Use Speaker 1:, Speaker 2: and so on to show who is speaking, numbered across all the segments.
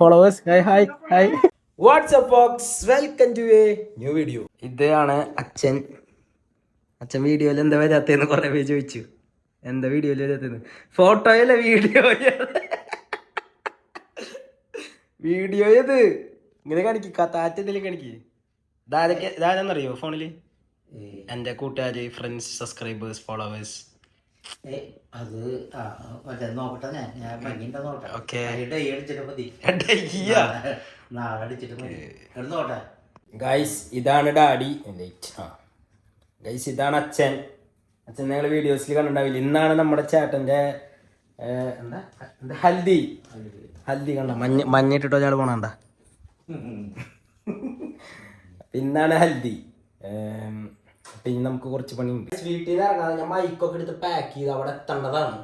Speaker 1: Followers hi hi hi WhatsApp box welcome to a new video ഇതാണ് അച്ഛൻ. അച്ഛൻ വീഡിയോയിൽ എന്താ വരാത്തേന്ന് കുറെ പേര് ചോദിച്ചു. എന്താ വീഡിയോയിൽ വരാത്തേന്ന് ഫോട്ടോയല്ല വീഡിയോ വീഡിയോ ഏത്? ഇങ്ങനെ കാണിക്ക. കാറ്റത്തിൽ കാണിക്ക്. ഇതാരൊക്കെ ഇതാരെന്നറിയോ ഫോണിൽ എന്റെ കൂട്ടുകാര് ഫ്രണ്ട്സ് സബ്സ്ക്രൈബേഴ്സ് ഫോളോവേഴ്സ്
Speaker 2: അത് ആ, മറ്റേ നോക്കട്ടെ ഞാൻ ഞാൻ ഭംഗിയുണ്ടോ നോക്കട്ടെ.
Speaker 1: ഓക്കെ.
Speaker 2: ഡൈ അടിച്ചിട്ട് മതി. നാളെ അടിച്ചിട്ട് മതി. നോട്ടെ
Speaker 1: ഗൈസ് ഇതാണ് ഡാഡി. ആ. ഗൈസ് ഇതാണ് അച്ഛൻ. അച്ഛൻ നിങ്ങൾ വീഡിയോസിൽ കണ്ടിട്ടുണ്ടാവില്ല? ഇന്നാണ് നമ്മുടെ ചേട്ടന്റെ എന്താ? എന്താ? ഹൽദി. ഹൽദി കണ്ട? മഞ്ഞ മഞ്ഞിട്ടിട്ടോ ഒരാൾ പോണണ്ട ഇന്നാണ് ഹൽദി. ഏം, പിന്നെ നമുക്ക് കുറച്ച് പണിയുണ്ട്. വീട്ടിൽ നിന്ന് ഇറങ്ങാതെ ഞാൻ മൈക്കൊക്കെ എടുത്ത് പാക്ക് ചെയ്ത് അവിടെ എത്തേണ്ടതാണ്.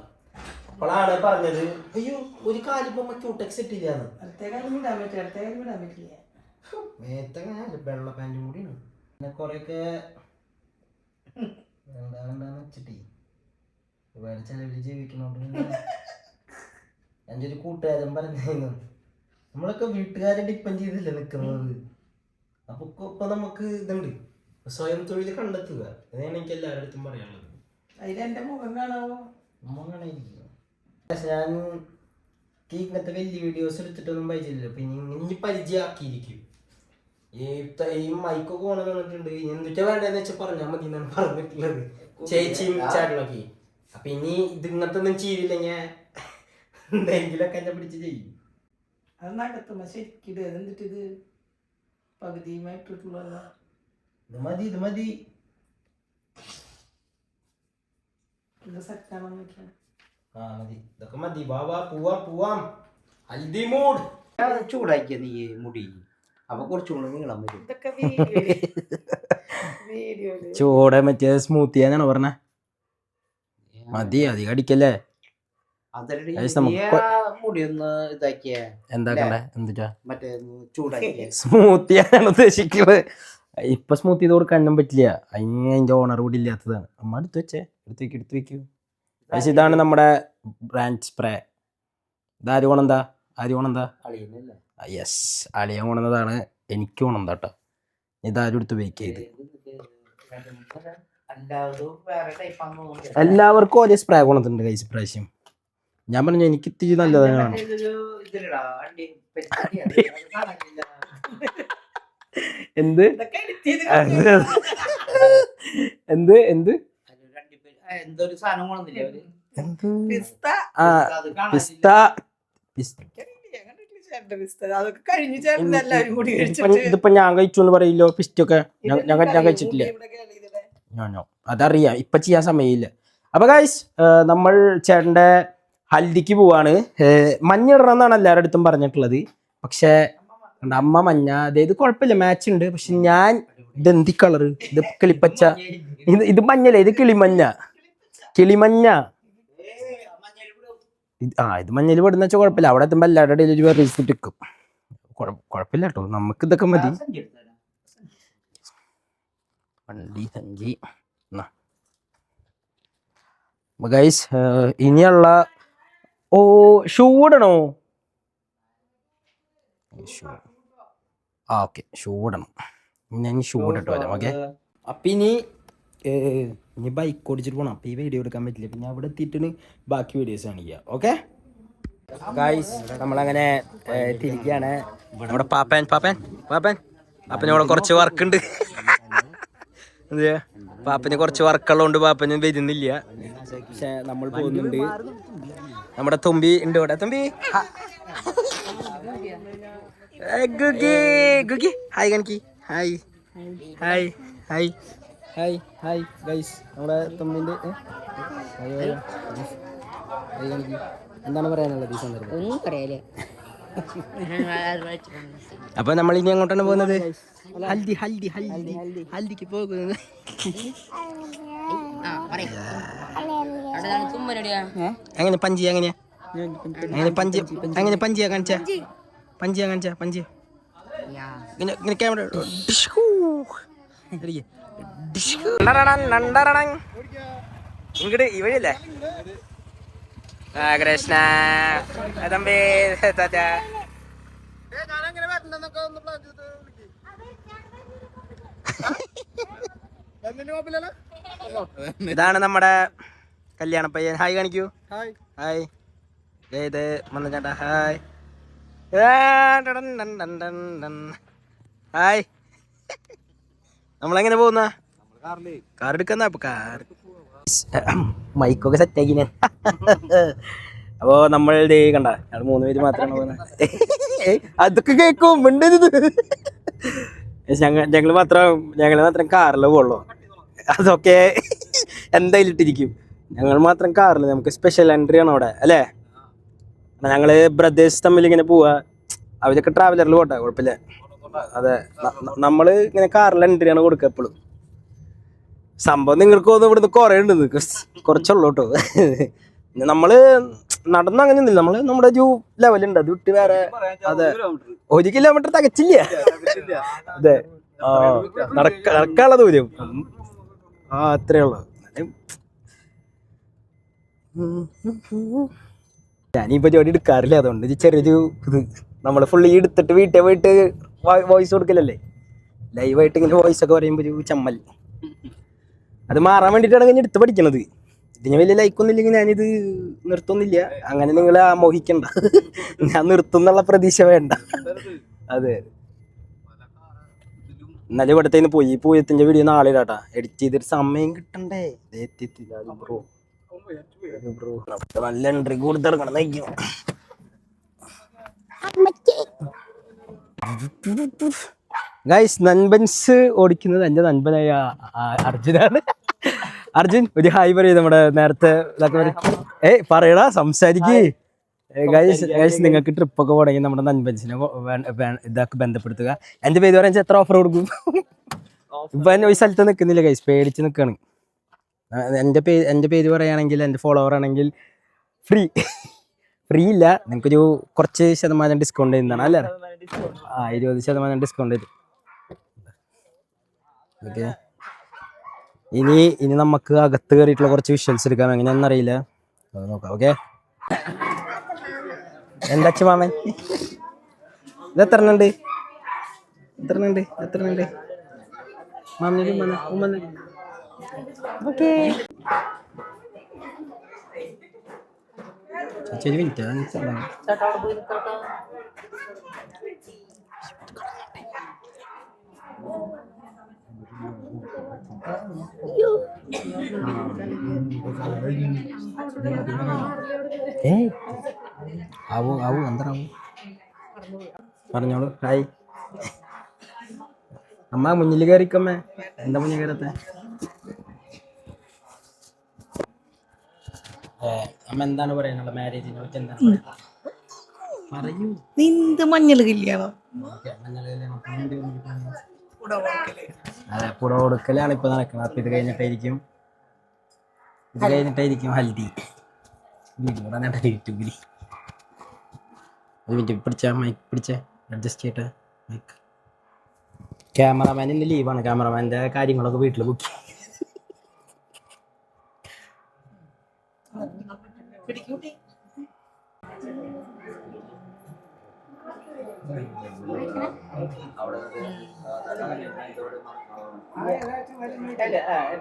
Speaker 1: അപ്പോഴാണ് പറഞ്ഞത് അയ്യോ ഒരു കാലിപ്പോ ക്യൂടെക്സ് ഇട്ടില്ലാന്ന്. മേത്തങ്ങനെ വെള്ള പാന്റും കൂടിയാണ്. പിന്നെ കുറെയൊക്കെ എന്താണെന്ന് വെച്ചിട്ടേ ഒരുപാട് ചെലവിൽ ജീവിക്കണോണ്ട് എന്റെ ഒരു കൂട്ടുകാരൻ പറഞ്ഞു നമ്മളൊക്കെ വീട്ടുകാരെ ഡിപ്പെൻഡ് ചെയ്തില്ല നിൽക്കുന്നത് അപ്പൊ ഇപ്പൊ നമുക്ക് ഇതുണ്ട്. സ്വയം തൊഴിൽ കണ്ടെത്തുക. അതാണ് എനിക്ക് എല്ലാവരുടെ അടുത്തും പറയാനുള്ളത്.
Speaker 3: അതിലെന്റെ മുഖം കാണാവോ?
Speaker 1: മുഖം പക്ഷെ ഞാൻ ഇങ്ങനത്തെ വലിയ വീഡിയോസ് എടുത്തിട്ടൊന്നും പരിചയമില്ല. പിന്നെ ഇനി പരിചയമാക്കിയിരിക്കും. ഈ ഈ മൈക്കൊക്കെ ഓണം വന്നിട്ടുണ്ട് എന്തൊക്കെ വേണ്ടതെന്ന് വെച്ചാൽ പറഞ്ഞാൽ മതി ഞാൻ പറഞ്ഞിട്ടുള്ളത്. ചേച്ചിയും ചേട്ടനൊക്കെ. അപ്പൊ ഇനി ഇത് ഇങ്ങനത്തെ ഒന്നും ചെയ്തില്ലെങ്കിൽ എന്തെങ്കിലുമൊക്കെ എന്നെ പിടിച്ച് ചെയ്യും.
Speaker 3: അത് നടത്തുമ്പോ ശരിക്കും എന്നിട്ടിത് ഇത് പകുതിയുമായിട്ടുള്ളതല്ല
Speaker 1: ഇത് മതി ഇത് മതി ആ മതി. ഇതൊക്കെ മതി. വാ വാ പോവാം പോവാം. ഹൽദി മൂഡ്.
Speaker 2: ചൂടാക്കിയ നീ മുടി. അപ്പൊ കുറച്ചുകൂടെ നീളം വരും.
Speaker 1: ചൂടെ മറ്റേ സ്മൂത്ത് ചെയ്യാനാണ് പറഞ്ഞ? മതി അധികം അടിക്കല്ലേ? എന്താക്കണ്ടേ എന്തുട്ടാ?
Speaker 2: മറ്റേ ചൂടാക്കിയ.
Speaker 1: സ്മൂത്ത് ചെയ്യാനാണ് ഉദ്ദേശിക്കുന്നത്. ഇപ്പൊ സ്മൂത്ത് ചെയ്ത് കൊടുക്കാനും പറ്റില്ല. അതിന് അതിന്റെ ഓണർ കൂടി ഇല്ലാത്തതാണ്. അമ്മ എടുത്ത് വെച്ചേ. എടുത്ത് വെക്ക് എടുത്ത് വെക്കൂ. പക്ഷെ ഇതാണ് നമ്മുടെ ബ്രാൻഡ് സ്പ്രേ ഇത് ആര് കൊണെന്താ ആര്
Speaker 2: അളിയുന്നില്ല
Speaker 1: യെസ് അളിയ ഓണുന്നതാണ് എനിക്ക് കൊണ്ടെന്താ കേട്ടോ ഇതാരും എടുത്ത് വെയിറ്റ് ചെയ്ത്. എല്ലാവർക്കും ഒരേ സ്പ്രേ ഗുണത്തിണ്ട് കൈസ് പ്രാവശ്യം ഞാൻ പറഞ്ഞു എനിക്ക് ഇത്തിരി നല്ലതാണ് എന്ത്? എന്ത്? എന്ത്?
Speaker 3: പിസ്ത.
Speaker 1: ഇതിപ്പോ ഞാൻ കഴിച്ചു എന്ന് പറയില്ലോ പിസ്റ്റൊക്കെ. ഞാൻ ഞാൻ ഞാൻ കഴിച്ചിട്ടില്ല. അതറിയാം. ഇപ്പൊ ചെയ്യാൻ സമയമില്ല. അപ്പൊ ഗൈസ് നമ്മൾ ചേട്ടന്റെ ഹൽദിക്ക് പോവാണ്. മഞ്ഞിടണം മഞ്ഞ എന്നാണ് എല്ലാവരുടെ അടുത്തും പറഞ്ഞിട്ടുള്ളത്. പക്ഷെ കണ്ടോ, അമ്മ മഞ്ഞ. അതായത് കുഴപ്പമില്ല മാച്ച് ഉണ്ട്. പക്ഷെ ഞാൻ ഇത് എന്തി കളർ ഇത് കിളിപ്പച്ച. ഇത് ഇത് മഞ്ഞല്ലേ? ഇത് കിളിമഞ്ഞ. കിളിമഞ്ഞ. ആ ഇത് മഞ്ഞയിൽ പെടുന്ന വെച്ചാൽ കുഴപ്പമില്ല. അവിടെ എത്തുമ്പോൾ എല്ലാവരുടെ ഇടയിൽ ഒരു റീസിറ്റ് വെക്കും. കുഴപ്പമില്ല കേട്ടോ. നമുക്ക് ഇതൊക്കെ മതി. വണ്ടി സഞ്ചി ഗൈസ് ഇനിയുള്ള ഓ ഷൂ ഇടണോ? ഷൂ ആ ഓക്കെ. ഷൂ ഇടണം ഞാൻ ഷൂ ഇട്ടിട്ട് വരാം. ഓക്കെ. അപ്പം ഇനി ഇനി ബൈക്ക് ഓടിച്ചിട്ട് പോകണം അപ്പം ഈ വീഡിയോ എടുക്കാൻ പറ്റില്ല. പിന്നെ അവിടെ എത്തിയിട്ടാണ് ബാക്കി വീഡിയോസ് കാണിക്കുക ഓക്കെ? ഗൈസ് നമ്മളങ്ങനെ തിരിക്കുകയാണ് നമ്മുടെ പാപ്പൻ പാപ്പൻ പാപ്പൻ. പാപ്പന് ഇവിടെ കുറച്ച് വർക്ക് ഉണ്ട് എന്ത് പാപ്പന് കുറച്ച് വർക്കുള്ളതുകൊണ്ട് പാപ്പന് വരുന്നില്ല. പക്ഷെ നമ്മൾ പോകുന്നുണ്ട്. നമ്മുടെ തുമ്പി ഉണ്ട് ഇവിടെ. തുമ്പി. ഗുഗി ഗുഗി. Hi കണക്കി hi hi hi hi hi guys നമ്മുടെ തമ്മിന്റെ? ഹായ്, കണക്കി എന്താണ് പറയാനുള്ളത് ഈ സന്ദർഭം
Speaker 4: ഒന്നും പറയാലേ
Speaker 1: അപ്പൊ നമ്മൾ ഇനി എങ്ങോട്ടാണ് പോകുന്നത്? ഹൽദി ഹൽദി ഹൽദി. ഹൽദിക്ക് പോകുന്നത്. എങ്ങനെ പഞ്ചി എങ്ങനെയാ? എങ്ങനെ പഞ്ചി എങ്ങനെ പഞ്ചിയാ കാണിച്ച? പഞ്ച് ഞാൻ കാണിച്ച പഞ്ച്. ഇങ്ങനെ ഇങ്ങനെ ക്യാമറ ഇങ്ങോട്ട് ഇവഴില്ലേ കൃഷ്ണ. തമ്പേ. താറ്റാ ഇതാണ് നമ്മുടെ കല്യാണ പയ്യൻ ഹായ് കാണിക്കൂ. ഹായ്. ഹായ്. ഇത് മന്ദ ചേട്ടാ. ഹായ്. ഹായ്. നമ്മളെങ്ങനെ പോകുന്ന? കാർ എടുക്കുന്ന അപ്പൊ കാർ മൈക്കൊക്കെ സെറ്റ് ആക്കി ഞാൻ അപ്പോ നമ്മൾ ദേ കണ്ട ഞങ്ങൾ മൂന്ന് പേര് മാത്രമാണ് പോകുന്നത് അതൊക്കെ കേക്കും മിണ്ടരുത്. ഞങ്ങൾ ഞങ്ങൾ മാത്രം ഞങ്ങൾ മാത്രം കാറിൽ പോകുള്ളൂ അതൊക്കെ എന്തായാലും ഇട്ടിരിക്കും ഞങ്ങൾ മാത്രം കാറിൽ നമുക്ക് സ്പെഷ്യൽ എൻട്രി ആണ് അവിടെ അല്ലേ? ഞങ്ങൾ ബ്രദേഴ്സ് തമ്മിൽ ഇങ്ങനെ പോവാ. അവരൊക്കെ ട്രാവലറിൽ പോട്ടെ കുഴപ്പമില്ല അതെ നമ്മൾ ഇങ്ങനെ കാറിൽ എൻട്രി ആണ് കൊടുക്കുക എപ്പോഴും സംഭവം നിങ്ങൾക്ക് തോന്നുന്നു ഇവിടുന്ന് കുറേ ഉണ്ട് കുറച്ചുള്ളൂ കേട്ടോ നമ്മൾ നടന്ന അങ്ങനെ ഒന്നുമില്ല. നമ്മൾ നമ്മുടെ ഒരു ലെവലുണ്ട് അത് വിട്ട് വേറെ അതെ. ഒരു കിലോമീറ്റർ തികച്ചില്ല. അതെ. നടക്ക നടക്കാനുള്ള ദൂരം. ആ അത്രേ ഉള്ളു. ഞാനീ ജോലി എടുക്കാറില്ല അതുകൊണ്ട് ചെറിയൊരു ഇത്. നമ്മൾ ഫുള്ള് ഈ എടുത്തിട്ട് വീട്ടിൽ പോയിട്ട് വോയിസ് കൊടുക്കലല്ലേ? ലൈവായിട്ട് ഇങ്ങനെ വോയിസ് ഒക്കെ പറയുമ്പോൾ ഒരു ചമ്മൽ. അത് മാറാൻ വേണ്ടിയിട്ടാണ് ഞാൻ എടുത്ത് പഠിക്കണത്. ഇതിന് വലിയ ലൈക്കൊന്നും ഇല്ലെങ്കിൽ ഞാനിത് നിർത്തുന്നില്ല. അങ്ങനെ നിങ്ങൾ മോഹിക്കണ്ട ഞാൻ നിർത്തും എന്നുള്ള പ്രതീക്ഷ വേണ്ട. അതെ. എന്നാലും ഇവിടത്തെ പോയി. പോയത്തിന്റെ വീഡിയോ നാളെ ഇടാട്ടാ. എഡിറ്റ് ചെയ്തിട്ട് സമയം കിട്ടണ്ടേ? എത്തിയില്ല എൻട്രി നയിക്കും. ഗൈസ് നൻപൻസ് ഓടിക്കുന്നത് എന്റെ നൻപനായ അർജുനാണ്. അർജുൻ ഒരു ഹായ് പറയൂ നമ്മുടെ നേരത്തെ ഇതൊക്കെ പറയും ഏയ് പറയടാ സംസാരിക്കേ. ഗൈസ് ഗൈസ് നിങ്ങൾക്ക് ട്രിപ്പ് ഒക്കെ പോകണമെങ്കിൽ നമ്മുടെ നൻപൻസിനെ ഇതൊക്കെ ബന്ധപ്പെടുത്തുക. എന്റെ പേര് പറയാൻ എത്ര ഓഫർ കൊടുക്കും? ഇപ്പൊ ഒരു സ്ഥലത്ത് നിൽക്കുന്നില്ല ഗൈസ് പേടിച്ച് നിൽക്കാണ്. എന്റെ പേര് എന്റെ പേര് പറയുകയാണെങ്കിൽ എന്റെ ഫോളോവർ ആണെങ്കിൽ ഫ്രീ ഫ്രീ ഇല്ല. നിങ്ങൾക്കൊരു കുറച്ച് ശതമാനം ഡിസ്കൗണ്ട് ചെയ്യുന്നതാണ് അല്ലേ? ആ ഇരുപത് ശതമാനം ഡിസ്കൗണ്ട് തരും. ഓക്കെ. ഇനി ഇനി നമുക്ക് അകത്ത് കയറിയിട്ടുള്ള കുറച്ച് വിഷ്വൽസ് എടുക്കാം. എങ്ങനെയാണെന്ന് അറിയില്ല. അത് നോക്കാം ഓക്കെ? എന്താ മാമൻ? ഇത് എത്ര എണ്ണുണ്ട് എത്ര എണ്ണുണ്ട് എത്ര എണ്ണുണ്ട് ഉമ്മ ഉമ്മ ഓക്കെ. ചേച്ചി ഒരു മിനിറ്റ് ഏ ആവോ ആവോ എന്താവൂ പറഞ്ഞോളൂ ഹായ്. അമ്മ മുന്നിൽ കയറിക്കമ്മേ. എന്താ മുന്നിൽ കയറത്തെ? അമ്മ എന്താണ് പറയാനുള്ള മാരേജിനെ പറ്റി എന്താണ്? പറയൂ.
Speaker 3: നിന്ത് മഞ്ഞൾ കല്യാണം.
Speaker 1: അതെ പുട കൊടുക്കലാണ് ഇപ്പൊ നടക്കുന്നത് അപ്പൊ ഇത് കഴിഞ്ഞിട്ടായിരിക്കും. ഇത് കഴിഞ്ഞിട്ടായിരിക്കും ഹൽദി. യൂട്യൂബിൽ ഒരു മിനിറ്റ് പിടിച്ച മൈക്ക് പിടിച്ച അഡ്ജസ്റ്റ് ചെയ്യട്ടെ മൈക്ക് ക്യാമറമാൻ ഇന്ന് ലീവാണ് ക്യാമറമാന്റെ കാര്യങ്ങളൊക്കെ വീട്ടിൽ ബുക്ക്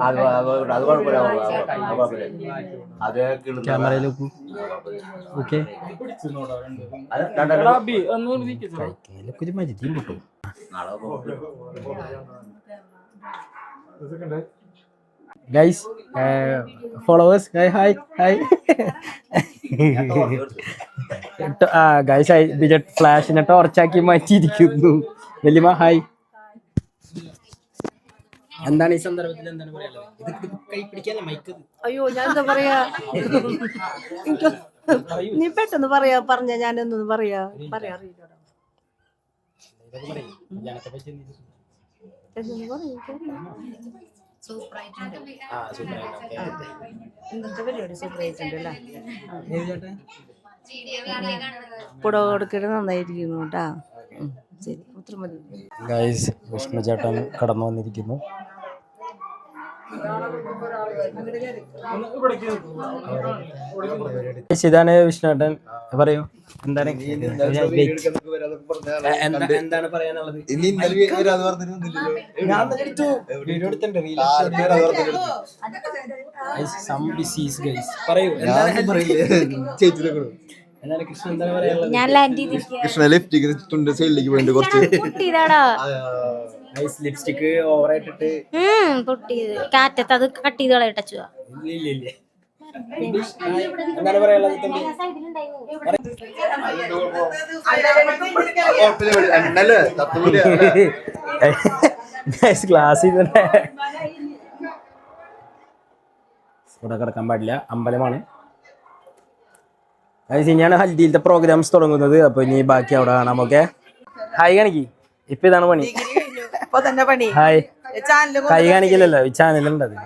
Speaker 2: അത് അത് കുഴപ്പമില്ല അത്
Speaker 1: ക്യാമറയിൽ ഓക്കെ. ഒരു മരുതിയും
Speaker 2: പോകും.
Speaker 1: Guys followers hi hi hi guys ബിജറ്റ് ഫ്ലാഷിനെ ടോർച്ചാക്കി മാറ്റിയിരിക്കുന്നു. വലിയ ഹായ് എന്താണ് ഈ സന്ദർഭത്തിൽ എന്താണ് പറയാനുള്ളത്?
Speaker 3: അയ്യോ ഞാൻ എന്താ പറയാ നീ പെട്ടെന്ന് പറയാ പറഞ്ഞ ഞാൻ ഞാനൊന്നും പറയാ പറയാ? അറിയില്ല ഇന്നത്തെ പരിപാടി അല്ലേ? പുടവ കൊടുക്കൽ നന്നായിരിക്കുന്നു കേട്ടാ. ശരി. അത്ര മതി
Speaker 1: ഗൈസ് വിഷ്ണു ചേട്ടൻ കടന്നു വന്നിരിക്കുന്നു. ഇതാണ് വിഷ്ണുട്ടൻ പറയൂ. എന്താണ്? എന്താ- എന്താണ് പറയാനുള്ളത്. പറയൂ
Speaker 5: ഞാൻ ലാൻഡ്
Speaker 6: കൃഷ്ണ സൈഡിലേക്ക് കുറച്ച്.
Speaker 5: പൊട്ടിയതാടാ.
Speaker 1: ലിപ്സ്റ്റിക്
Speaker 5: പൊട്ടിയത്. കാറ്റത്ത് അത് കട്ട് ചെയ്ത്
Speaker 1: എന്താണ് പറയാനുള്ളത് ഇവിടെ കിടക്കാൻ പാടില്ല. അമ്പലമാണ്. അത് ഇനിയാണ് ഹൽദിയിലത്തെ പ്രോഗ്രാംസ് തുടങ്ങുന്നത്. അപ്പൊ ഇനി ബാക്കി അവിടെ കാണാം ഓക്കെ ഹായ് കാണിക്ക്. ഇപ്പൊ ഇതാണ് പണി.
Speaker 3: ഇപ്പൊ തന്നെ പണി.
Speaker 1: ഹായ് കൈ കാണിക്കില്ലല്ലോ. ഈ ചാനലുണ്ട് അത്.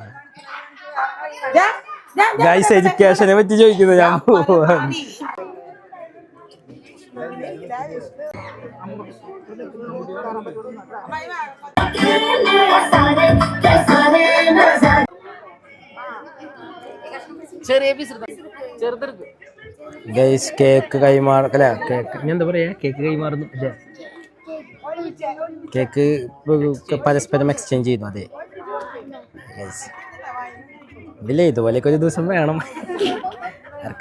Speaker 1: ഗൈസ് എഡ്യൂക്കേഷനെ പറ്റി ചോദിക്കുന്നു ഞാൻ പോവാണ്. ഗൈസ് കേക്ക് കൈമാറ അല്ല? കേക്ക് ഞാൻ എന്താ പറയാ? കേക്ക് കൈമാറുന്നു. അല്ലേ? കേക്ക് പരസ്പരം എക്സ്ചേഞ്ച് ചെയ്യുന്നു അതെ. ഗൈസ് ഇല്ലേ? ഇതുപോലെയൊക്കെ ഒരു ദിവസം വേണം.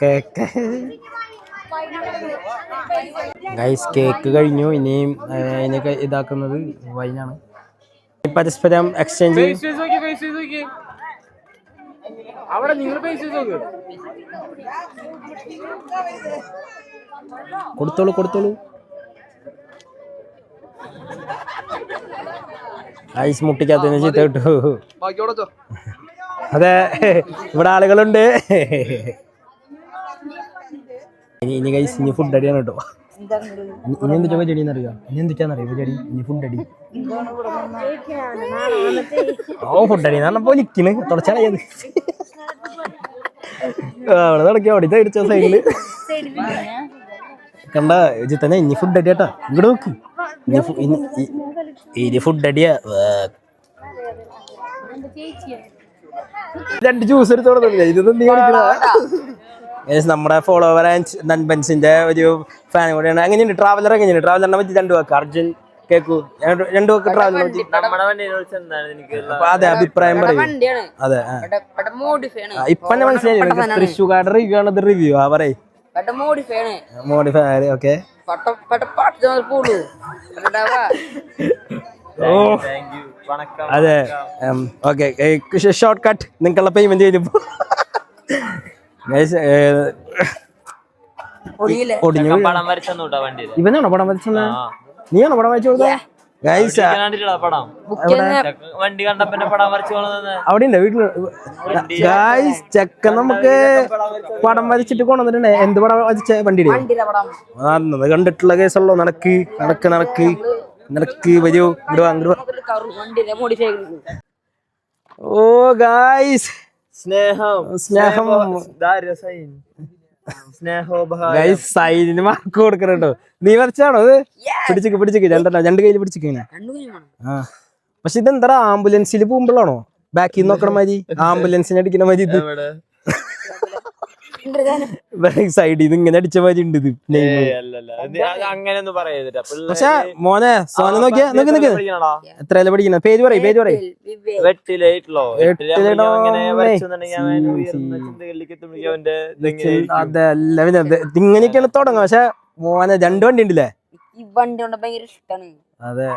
Speaker 1: കേക്ക് ഗൈസ് കേക്ക് കഴിഞ്ഞു. ഇനിയും അതിനൊക്കെ ഇതാക്കുന്നത് വൈനാണ് പരസ്പരം എക്സ്ചേഞ്ച് കൊടുത്തോളൂ കൊടുത്തോളൂ. ഐസ് മുട്ടിക്കാത്തതിന് ചീത്ത കിട്ടു. അതെ ഇവിടെ ആളുകളുണ്ട്. ഇനി ഇനി കൈസ് ഇനി ഫുഡ് അടിയാണ് കേട്ടോ. ഇനി- എന്ത് എന്തിട്ടാ ചെടി എന്നറിയോ ഇനി എന്ത് എന്തിട്ടാന്നറിയോ ചെടി? ഇനി ഫുഡ് അടി ഓ ഫുഡ് അടി എന്ന് പറഞ്ഞപ്പോ നിക്കണ്. തുടച്ചാളയത് അവിടെ നടക്കി അവിടെ അടിച്ച സൈഡിൽ കണ്ട ജിത്തന്നെ ഇനി ഫുഡ് അടിയാട്ടാ ഇങ്ങോട്ട് നോക്ക്. ഇനി ഫുഡ് അടിയാ രണ്ട് ജ്യൂസ് എടുത്ത് കൊടുത്തില്ല ഇതൊന്നും നീ കാണിക്കണ? നമ്മുടെ ഫോളോവർ ആൻഡ് നൻപൻസിന്റെ ഒരു ഫാൻ കൂടെയാണ്. എങ്ങനെയുണ്ട്? ട്രാവലർ എങ്ങനെയുണ്ട്? ട്രാവലറിനെ പറ്റി രണ്ടു വാക്ക്. അർജുൻ കേക്കു. രണ്ട് അപ്പൊ അതെ അഭിപ്രായം പറയൂ. അതെ ഇപ്പൊ തന്നെ മനസ്സിലായി തൃശ്ശൂക്കാരുടെ റിവ്യൂ ആണ് ഇത് റിവ്യൂ ആ പറയേ.
Speaker 4: പെട്ട മോഡിഫൈ ആണ്.
Speaker 1: Modify okay.
Speaker 4: പെട്ട പെട്ട പാട്ട് പോളൂ
Speaker 1: ഓ. അതെ ഓക്കെ. ഷോർട്ട് കട്ട് നിങ്ങളുടെ പേയ്മെന്റ് ചെയ്തപ്പോ ഒടിഞ്ഞു ഇവനാണോ പടം വരച്ചത് നീയാണോ പടം വായിച്ചു കൊടുത്തത്? ഗൈസ്
Speaker 7: വണ്ടി പടം വരച്ചു
Speaker 1: അവിടെ ഉണ്ട് വീട്ടിൽ. ഗൈസ് ചെക്കൻ നമുക്ക് പടം വരച്ചിട്ട് കൊണ്ടുവന്നിട്ടുണ്ട്. എന്ത് പടം വരച്ച വണ്ടി കണ്ടിട്ടുള്ള കേസുള്ളൂ നടക്ക് നടക്ക് നടക്ക്. നടക്ക് വരൂ. ഇങ്ങോട്ട് ഓ ഗൈസ്
Speaker 7: സ്നേഹം.
Speaker 1: സ്നേഹം. സൈഡിന് മാർക്ക് കൊടുക്കണോ നീ വരച്ചാണോ അത്? പിടിച്ചിക്ക് പിടിച്ചിക്ക്. രണ്ടെണ്ണം രണ്ട് കയ്യിൽ പിടിച്ചിങ്ങനെ ആ. പക്ഷെ ഇതെന്താ ആംബുലൻസിൽ പോകുമ്പോഴാണോ? ബാക്കിൽ നോക്കണ മാതിരി? ആംബുലൻസിന് അടിക്കണ മാതിരി ഇത് സൈഡിൽ നിന്ന് ഇങ്ങനെ അടിച്ച മാതിരി ഉണ്ട്.
Speaker 7: അങ്ങനെയൊന്നും പറയരുത്
Speaker 1: പക്ഷെ മോനെ സോന നോക്കിയാ നോക്കി നോക്കി. എത്ര പഠിക്കുന്ന പേര് പറയും പേര് പറയും. അതെ അല്ല പിന്നെ ഇത് ഇതിങ്ങനെയൊക്കെയാണ് തുടങ്ങുക. പക്ഷെ മോനെ രണ്ട് വണ്ടി ഉണ്ടല്ലേ?
Speaker 4: ഈ വണ്ടി കൊണ്ട് ഭയങ്കര ഇഷ്ടമാണ്
Speaker 1: അതെ.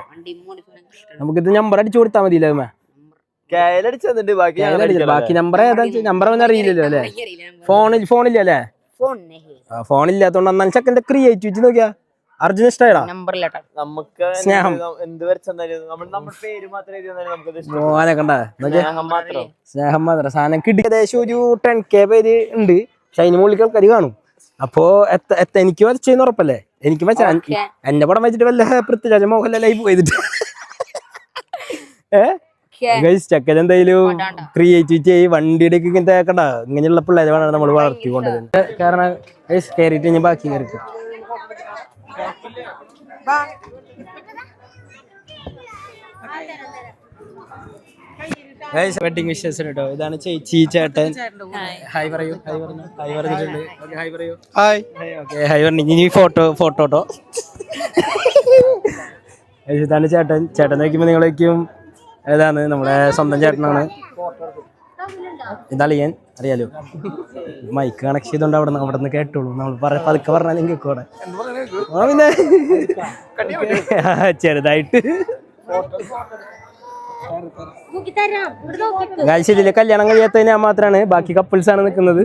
Speaker 1: നമുക്കിത് നമ്പർ അടിച്ചു കൊടുത്താൽ മതിയില്ലേ
Speaker 7: ബാക്കി
Speaker 1: നമ്പർ ഏതാ നമ്പർ അറിയില്ലല്ലോ അല്ലേ? ഫോണിൽ ഫോണില്ല അല്ലേ? ഫോണില്ലാത്തോണ്ട് അന്നാ ചെക്കന്റെ ക്രിയേറ്റിവിറ്റി നോക്കിയാ? അർജുന ഇഷ്ടായടാ?
Speaker 7: നമുക്ക്
Speaker 1: സ്നേഹം.
Speaker 7: എന്ത് സ്നേഹം മാത്രം.
Speaker 1: സാധനം കിട്ടി. ഏകദേശം ഒരു ടെൻ കെ പേര് ഉണ്ട്. പക്ഷെ അതിന് മുകളിൽ ആൾക്കാർ കാണും. അപ്പോ എനിക്ക് വരച്ചെന്ന് ഉറപ്പല്ലേ? എനിക്ക് വെച്ച. എന്റെ പടം വെച്ചിട്ട് വല്ല പൃഥ്വിരാജ മോഹൻലാൽ ലൈഫ് ഏഹ് ചക്കൻ എന്തായാലും
Speaker 4: വേണ്ടാണ്ട.
Speaker 1: ക്രിയേറ്റിവിറ്റി ആയി വണ്ടിയുടെ ഒക്കെ ഇങ്ങനത്തെ കണ്ട ഇങ്ങനെയുള്ള പിള്ളേരെ വേണം നമ്മൾ വളർത്തിക്കൊണ്ടത് കാരണം കയറിയിട്ട് ഞാൻ ബാക്കി കയറിക്കും വെഡിങ് വിഷസ് കേട്ടോ ഇതാണ് ചേച്ചി ചേട്ടൻ. ഹായ് പറയൂ. ഹായ് പറഞ്ഞു. ഹായ് പറഞ്ഞിട്ടുണ്ട്. ഓക്കെ ഹായ് പറയൂ. ഹായ് ഓക്കെ ഹായ് പറഞ്ഞു. ഇനി ഫോട്ടോ ഫോട്ടോട്ടോ ഇതാണ് ചേട്ടൻ. ചേട്ടൻ നോക്കുമ്പോൾ നിങ്ങൾ വയ്ക്കും. ഏതാണ് നമ്മുടെ സ്വന്തം ചേട്ടനാണ്? ഇതളിയൻ അറിയാലോ? മൈക്ക് കണക്ട് ചെയ്തോണ്ട് അവിടെ അവിടെ നിന്ന് കേട്ടോളൂ. നമ്മൾ പറ പതുക്കെ പറഞ്ഞാൽ കേൾക്കൂടെ ആ പിന്നെ? ചെറുതായിട്ട്. ശരിയില്ല കല്യാണം കഴിയാത്തതിന് ഞാൻ മാത്രമാണ് ബാക്കി കപ്പിൾസ് ആണ് നിൽക്കുന്നത്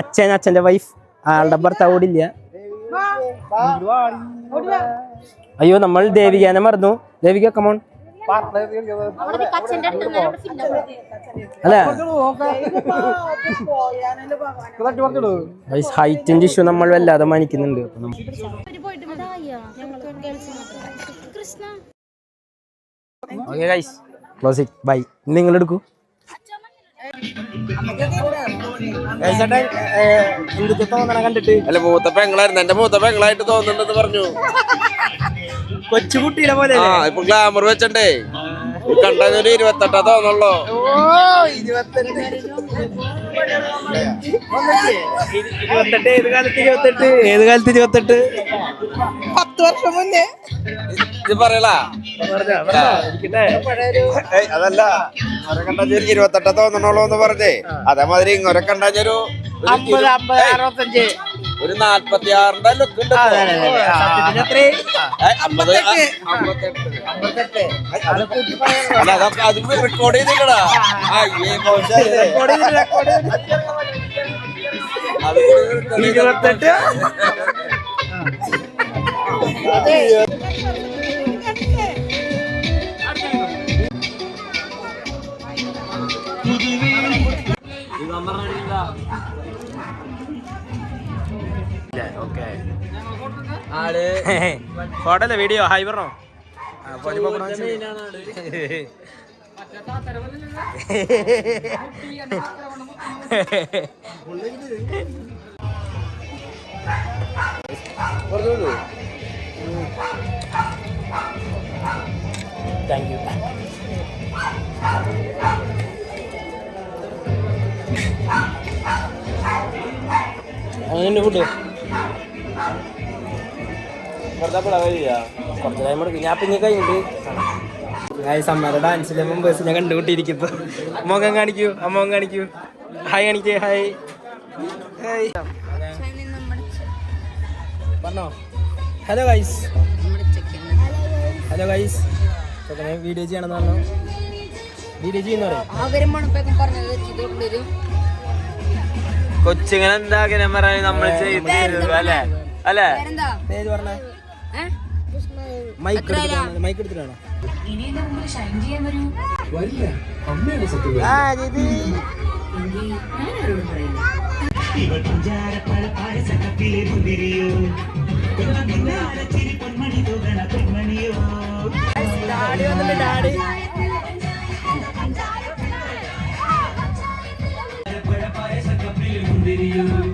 Speaker 1: അച്ഛൻ അച്ഛന്റെ വൈഫ് ആളുടെ ഭർത്താവ് ഓടില്ല അയ്യോ നമ്മൾ ദേവികാനെ മറന്നു. ദേവിക കമോൺ അല്ല? ഹൈറ്റിന്റെ ഇഷ്യൂ നമ്മൾ വല്ലാതെ മാനിക്കുന്നുണ്ട്. ബൈ നിങ്ങൾ എടുക്കൂ. എന്തൊക്കെ തോന്നണ കണ്ടിട്ട്?
Speaker 8: അല്ല മൂത്തപ്പ എങ്ങളായിരുന്നു എന്റെ മൂത്തപ്പ എങ്ങളായിട്ട് തോന്നുന്നുണ്ടെന്ന് പറഞ്ഞു.
Speaker 1: കൊച്ചുകുട്ടിയുടെ പോലെ
Speaker 8: ആ ഇപ്പൊ ഗ്ലാമർ വെച്ചണ്ടേ. കണ്ടതൊരു ഇരുപത്തെട്ടാ തോന്നുള്ളൂ
Speaker 1: ഇരുപത്തെട്ട്. ഏത് കാലത്ത് ഇരുപത്തെട്ട്? ഏത് കാലത്ത് ഇരുപത്തെട്ട്?
Speaker 3: പത്ത് വർഷം മുന്നേ.
Speaker 8: ഇത് പറയലാ അതല്ല. കണ്ടാൽ ഇരുപത്തെട്ടാ തോന്നണുള്ളൂ എന്ന് പറഞ്ഞേ. അതേമാതിരി ഇങ്ങനെ കണ്ടാഞ്ഞൊരു
Speaker 2: അമ്പത് അമ്പത് അറുപത്തഞ്ച്.
Speaker 8: ഒരു നാല്പത്തി ആറിന്റെ ലുക്ക് ഉണ്ട് അല്ല അതൊക്കെ അത് റെക്കോർഡ് ചെയ്തില്ലടാ അയ്യേ
Speaker 1: ഫോട്ടോല്ലേ വീഡിയോ? ഹായ് പറഞ്ഞോ. താങ്ക് യു Thank കാണിച്ച്. അങ്ങനെ ഫുഡ് കുറച്ച് ടൈം എടുക്കും. ഞാൻ പിന്നെ കഴിഞ്ഞിട്ട് ഗായ്സ് അമ്മയുടെ ഡാൻസിലെ മെമ്പേഴ്സിനെ കണ്ടുകൊണ്ടിരിക്കുന്നു മുഖം കാണിക്കൂ അമ്മ മുഖം കാണിക്കൂ. ഹായ് കാണിക്കേ ഹായ് ഹായ് പറഞ്ഞോ? Hello guys hello guys video ചെയ്യണമെന്ന് പറഞ്ഞു വീഡിയോ ചെയ്യുന്ന
Speaker 7: കൊച്ചിങ്ങനെ എന്താ അങ്ങനെ പറയാൻ നമ്മൾ ചെയ്ത് അല്ലേ? അല്ലേ?
Speaker 1: മൈക്ക് മൈക്ക് ഡാഡി
Speaker 3: വന്നിട്ട് ഡാഡി? veriyorum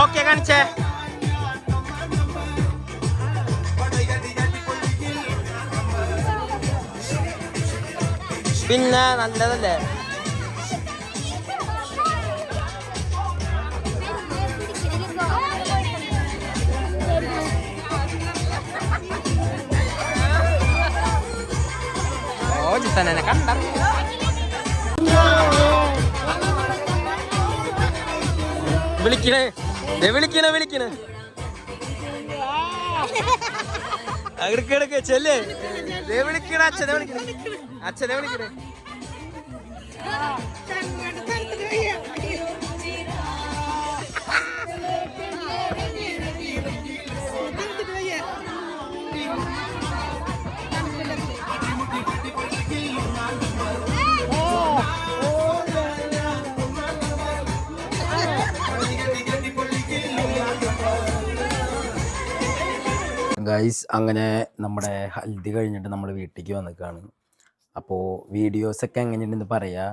Speaker 3: ഓക്കെ കാണിച്ചേ. പിന്നെ നല്ലതല്ലേ? ഓ ചിത്തനെ കണ്ട. വിളിക്കണേ. വിളിക്കണേ വിളിക്കണേ. എടുക്ക എടുക്ക ദേ വിളിക്കണ അച്ഛനെ വിളിക്കണേ. അച്ഛനെ വിളിക്കണേ.
Speaker 1: ഗൈസ് അങ്ങനെ നമ്മുടെ ഹൽദി കഴിഞ്ഞിട്ട് നമ്മൾ വീട്ടിലേക്ക് വന്നിക്കാണ്. അപ്പോൾ വീഡിയോസൊക്കെ എങ്ങനെയുണ്ടെന്ന് പറയുക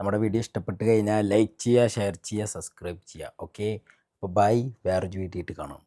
Speaker 1: നമ്മുടെ വീഡിയോ ഇഷ്ടപ്പെട്ട് കഴിഞ്ഞാൽ ലൈക്ക് ചെയ്യുക ഷെയർ ചെയ്യുക സബ്സ്ക്രൈബ് ചെയ്യുക. ഓക്കെ അപ്പോൾ ബൈ വേറൊരു വീട്ടിലിട്ട് കാണാം.